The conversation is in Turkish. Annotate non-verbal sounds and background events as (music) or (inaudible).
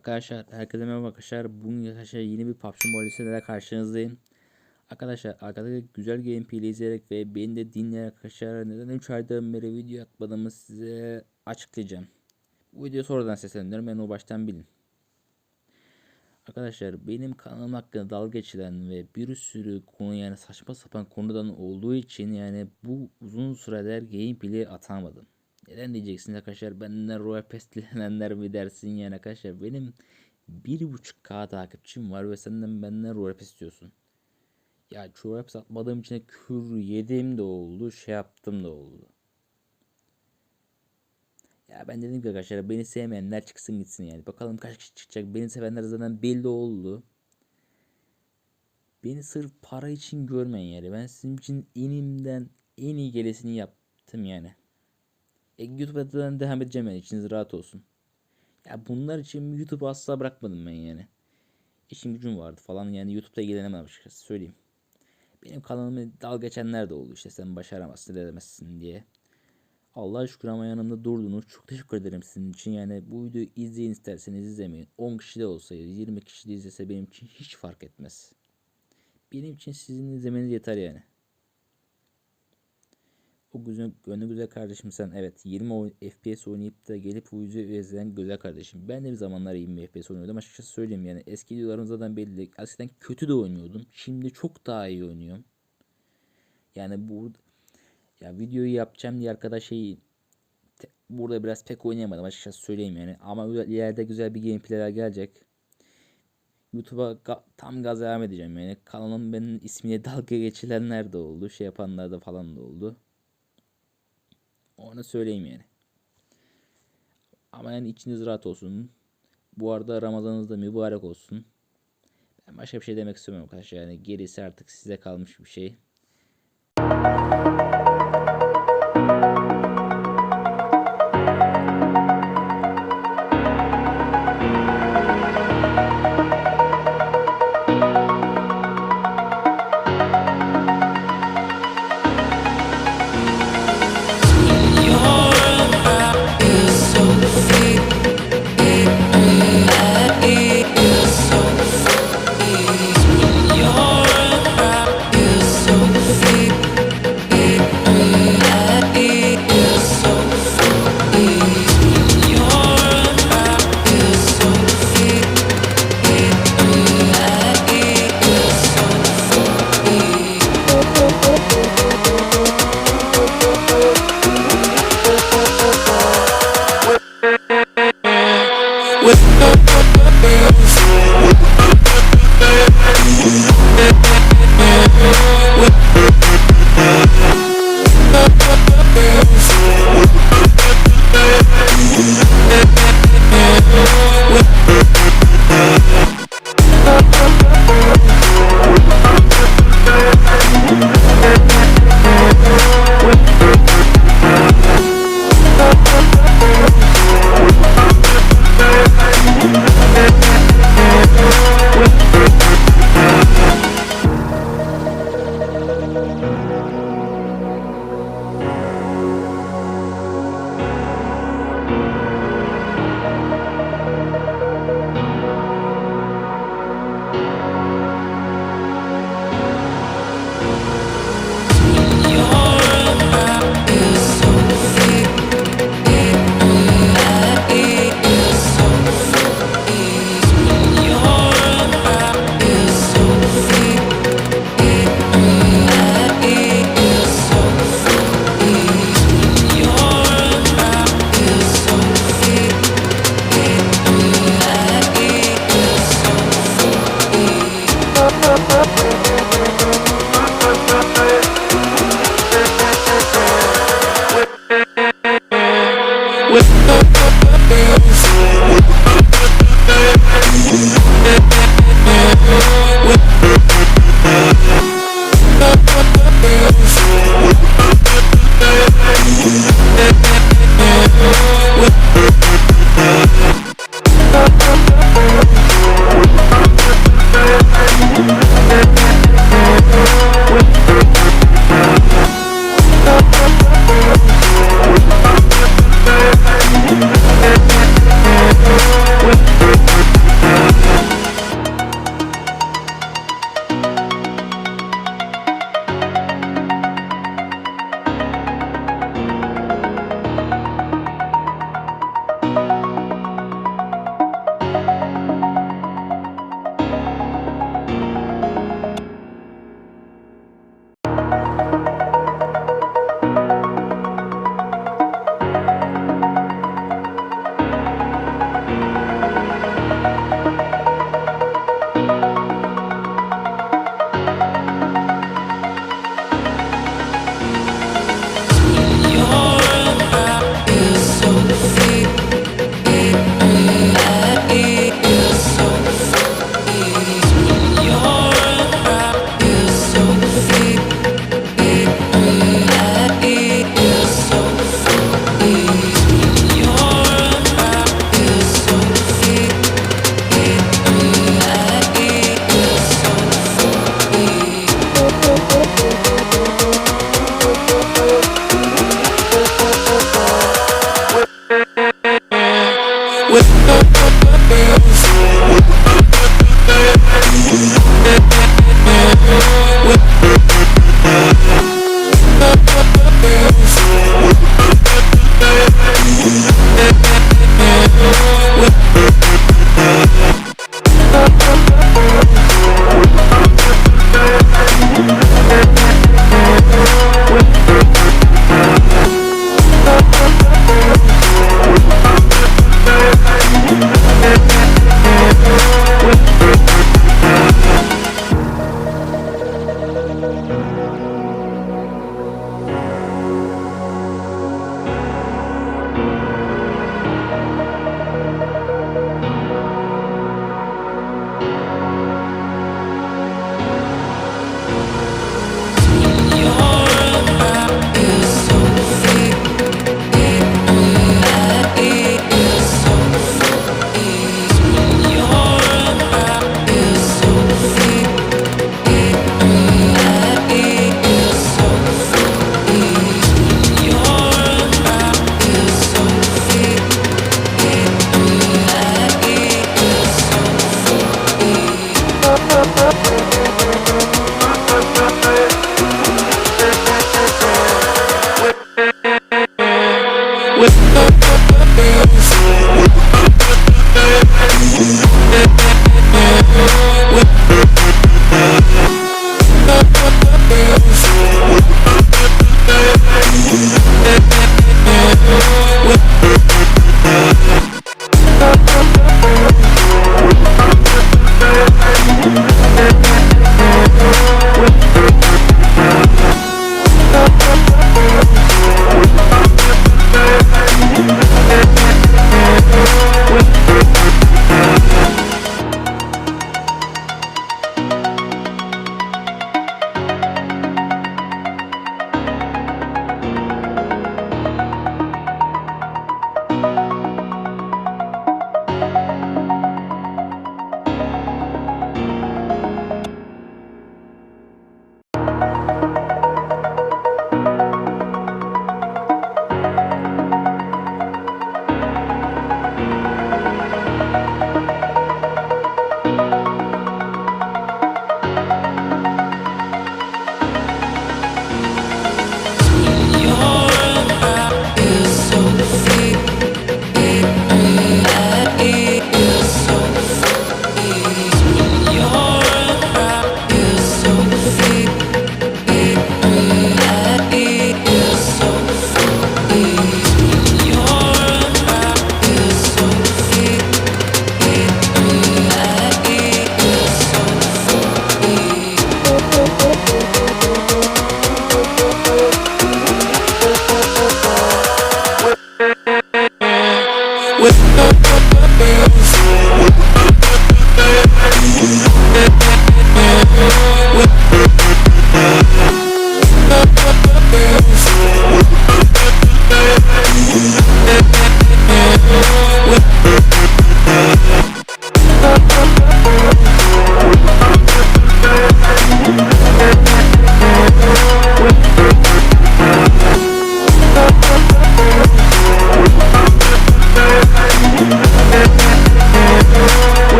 Arkadaşlar herkese merhaba arkadaşlar. Bugün arkadaşlar yeni bir PUBG Mobile'de karşınızdayım. Arkadaşlar arkadaki güzel gameplay izleyerek ve beni de dinleyerek arkadaşlar neden 3 aydan beri video atmadığımı size açıklayacağım. Bu videoyu sonradan sesleniyorum ben o baştan bilin. Arkadaşlar benim kanalım hakkında dalga geçilen ve bir sürü konu yani saçma sapan konudan olduğu için yani bu uzun süreler gameplay atamadım. Neden diyeceksiniz arkadaşlar benden Royal Pass dilenenler mi dersin yani arkadaşlar benim 1.5k takipçim var ve senden benden Royal Pass istiyorsun. Ya Royal Pass atmadığım için kür yedim de oldu şey yaptım da oldu. Ya ben dedim ki arkadaşlar beni sevmeyenler çıksın gitsin yani. Bakalım kaç kişi çıkacak. Beni sevenler zaten belli oldu. Beni sırf para için görmeyin yani. Ben sizin için enimden en iyi gelesini yaptım yani. E, YouTube'dan devam edeceğim yani içiniz rahat olsun. Ya bunlar için YouTube'u asla bırakmadım ben yani. İşim gücüm vardı falan yani YouTube'da ilgilenemem açıkçası söyleyeyim. Benim kanalımı dalga geçenler de oldu işte sen başaramazsın edemezsin diye. Allah'a şükür ama yanımda durdunuz. Çok teşekkür ederim sizin için. Yani bu videoyu izleyin isterseniz izlemeyin. 10 kişi de olsa 20 kişi de izlese benim için hiç fark etmez. Benim için sizin izlemeniz yeter yani. O güzel, gönlü güzel kardeşim sen evet 20 oy- FPS oynayıp da gelip bu yüzü izleyen güzel kardeşim. Ben de bir zamanlar 20 FPS oynuyordum açıkçası söyleyeyim yani eski videolarım zaten belli. Eskiden kötü de oynuyordum. Şimdi çok daha iyi oynuyorum. Yani bu ya videoyu yapacağım diye arkadaş şey te- burada biraz pek oynayamadım açıkçası söyleyeyim yani. Ama ileride güzel bir gameplayler gelecek. YouTube'a ga- tam gaz devam edeceğim yani. Kanalım benim ismine (laughs) dalga geçilenler de oldu. Şey yapanlar da falan da oldu. Onu söyleyeyim yani. Ama yani içiniz rahat olsun. Bu arada Ramazanınız da mübarek olsun. Ben başka bir şey demek istemiyorum arkadaşlar. Yani gerisi artık size kalmış bir şey.